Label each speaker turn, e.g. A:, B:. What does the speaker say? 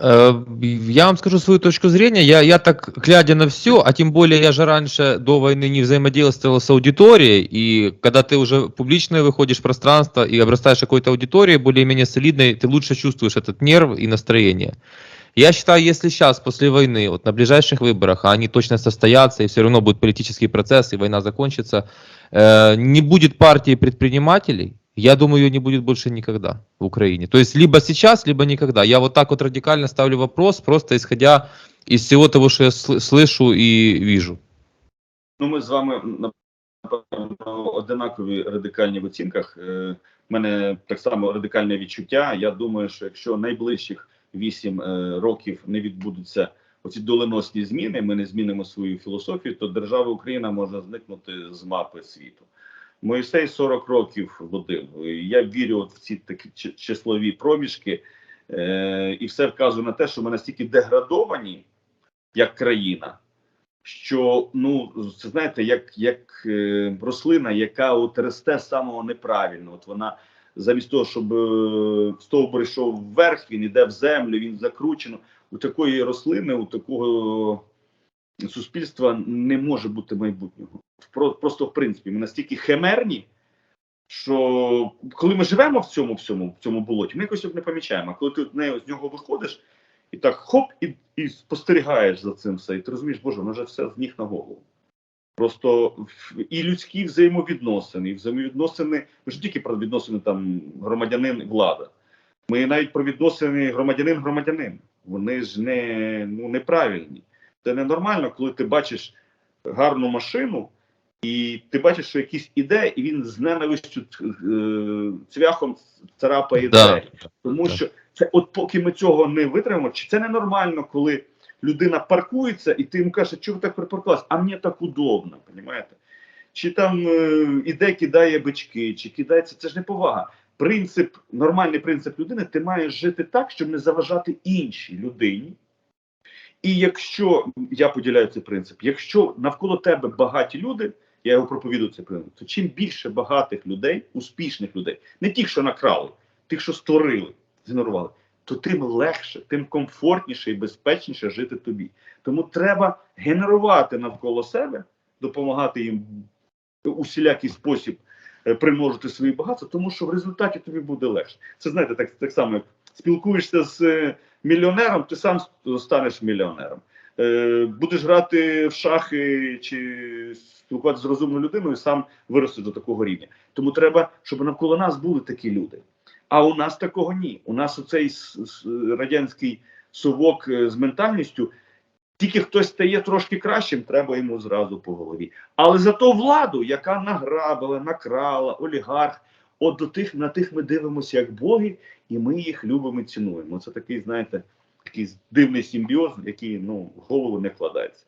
A: Э, Я вам скажу свою точку зрения. Я, я так, глядя на все, а тем более я же раньше до войны не взаимодействовал с аудиторией, и когда ты уже публично выходишь в пространство и обрастаешь какой-то аудиторией более-менее солидной, ты лучше чувствуешь этот нерв и настроение. Я считаю, если сейчас, после войны, вот на ближайших выборах, а они точно состоятся, и все равно будет политический процесс, и война закончится, э, не будет партии предпринимателей, я думаю, ее не будет больше никогда в Украине. То есть либо сейчас, либо никогда. Я вот так вот радикально ставлю вопрос, просто исходя из всего того, что я слышу и вижу.
B: Ну, ми з вами напевно одинакові радикальні в оцінках. Е, У мене так само радикальне відчуття. Я думаю, що якщо найближчих 8 е, років не відбудуться оці доленосні зміни, ми не змінимо свою філософію, то держава Україна може зникнути з мапи світу. Моїсей 40 років водив. Я вірю от в ці такі числові проміжки, е, і все вказує на те, що ми настільки деградовані як країна що ну це знаєте, як, як е, рослина, яка от росте самого неправильно. От вона замість того, щоб е, стовбур йшов вверх, він іде в землю, він закручено. У такої рослини, у такого суспільства не може бути майбутнього. Про, просто в принципі, ми настільки химерні, що коли ми живемо в цьому всьому, в цьому болоті, ми якось не помічаємо. А коли ти з з нього виходиш, і так хоп, і, і спостерігаєш за цим все, і ти розумієш, боже, воно вже все з ніг на голову. Просто і людські взаємовідносини, і взаємовідносини, ми ж тільки про відносини там громадянин і влада. Ми навіть про відносини громадянин-громадянин. Вони ж не ну, неправильні. Це ненормально, коли ти бачиш гарну машину, і ти бачиш, що якийсь іде, і він з ненавистю е, цвяхом царапає
A: Да.
B: двері. Тому
A: Так.
B: що це от поки ми цього не витримаємо, чи це ненормально, коли людина паркується, і ти йому кажеш, чого ви так припаркувалися? А мені так удобно, розумієте? Чи там е, іде, кидає бички, чи кидається, це ж не повага. Принцип, нормальний принцип людини, ти маєш жити так, щоб не заважати іншій людині. І якщо я поділяю цей принцип, якщо навколо тебе багаті люди, я його проповідую цей принцип, то чим більше багатих людей, успішних людей, не тих, що накрали, тих, що створили, згенерували, то тим легше, тим комфортніше і безпечніше жити тобі. Тому треба генерувати навколо себе, допомагати їм усілякий спосіб е, примножити свої багатства, тому що в результаті тобі буде легше. Це знаєте, так, так само, як спілкуєшся з е, мільйонером, ти сам станеш мільйонером. Е, будеш грати в шахи чи спілкуватися з розумною людиною, сам виростеш до такого рівня. Тому треба, щоб навколо нас були такі люди. А у нас такого ні. У нас оцей радянський совок е, з ментальністю. Тільки хтось стає трошки кращим, треба йому зразу по голові. Але зато владу, яка награбила, накрала, олігарх, от до тих на тих ми дивимося як боги, і ми їх любимо і цінуємо. Це такий, знаєте, такий дивний симбіоз, який ну в голову не вкладається.